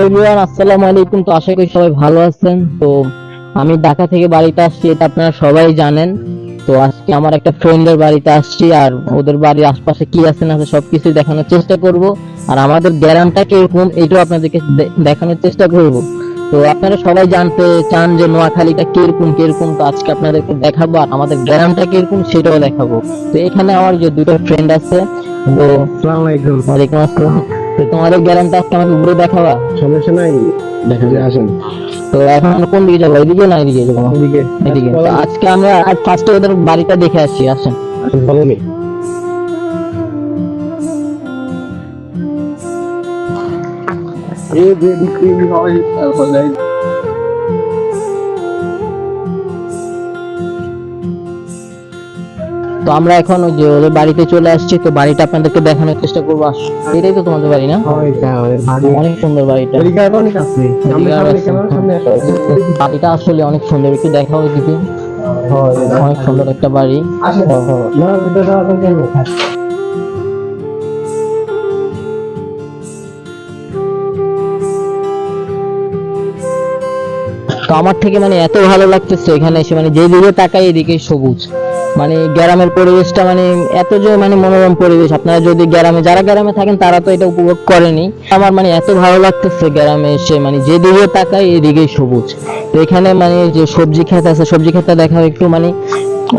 Everyone আসসালামু আলাইকুম। তো আশা করি সবাই ভালো আছেন। তো আমি ঢাকা থেকে বাড়িতে আসছি এটা আপনারা সবাই জানেন। তো আজকে আমার একটা ফ্রেন্ডের বাড়িতে আসছি আর ওদের বাড়ির আশপাশে কি আছে না আছে সবকিছু দেখানোর চেষ্টা করব। আর আমাদের গ্রামটা কীরকম এটাও আপনাদেরকে দেখানোর চেষ্টা করব। তো আপনারা সবাই জানতে চান যে নোয়াখালীটা কীরকম কীরকম তো আজকে আপনাদেরকে দেখাবো। আর আমাদের গ্রামটা কীরকম সেটাও দেখাবো। তো এখানে আমার যে দুটো ফ্রেন্ড আছে তো আসসালামু আলাইকুম। ওয়ালাইকুম আসসালাম। তো তোমাদের গ্যারান্টি আজকে আমাকে ঘুরে দেখাবা? সমস্যা নাই দেখা যায় আসেন। তো এখন আমরা কোন দিকে যাব এদিকে না এদিকে যাব? এদিকে এদিকে। আজকে আমরা আজ ফার্স্টে ওদের বাড়িটা দেখে আসছি আসেন। ভালো নেই এই বেবি ক্রিম হয় তো আমরা এখন ওই যে ওদের বাড়িতে চলে আসছি তো বাড়িটা আপনাদেরকে দেখানোর চেষ্টা করব। এটাই তো তোমাদের বাড়ি না? হয় অনেক সুন্দর বাড়িটা। বাড়িটা আসলে অনেক সুন্দর। একটু দেখা দেখাও এদিকে। অনেক সুন্দর একটা বাড়ি। যাওয়া তো তো আমার থেকে মানে এত ভালো লাগতেছে এখানে এসে। মানে যেদিকে তাকাই এদিকে সবুজ। মানে গ্রামের পরিবেশটা মানে এত যে মানে মনোরম পরিবেশ। আপনারা যদি গ্রামে, যারা গ্রামে থাকেন তারা তো এটা উপভোগ করেনি। আমার মানে এত ভালো লাগতেছে গ্রামে এসে মানে যেদিকে তাকাই এদিকেই সবুজ। তো এখানে মানে যে সবজি ক্ষেত আছে, সবজি ক্ষেতটা দেখাও একটু মানে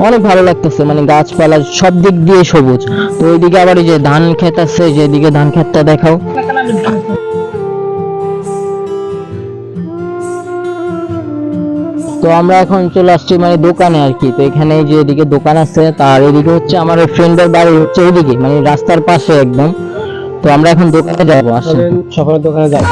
অনেক ভালো লাগতেছে। মানে গাছপালা সব দিক দিয়ে সবুজ। তো ওইদিকে আবার এই যে ধান ক্ষেত আছে, যেদিকে ধান ক্ষেতটা দেখাও। তো আমরা এখন চলে আসছি মানে দোকানে আর কি। তো এখানে যে এদিকে দোকান আছে, তার এদিকে হচ্ছে আমার ফ্রেন্ডের বাড়ি হচ্ছে ওইদিকে মানে রাস্তার পাশে একদম। তো আমরা এখন দোকানে যাব আসলে সকালের দোকানে যাই।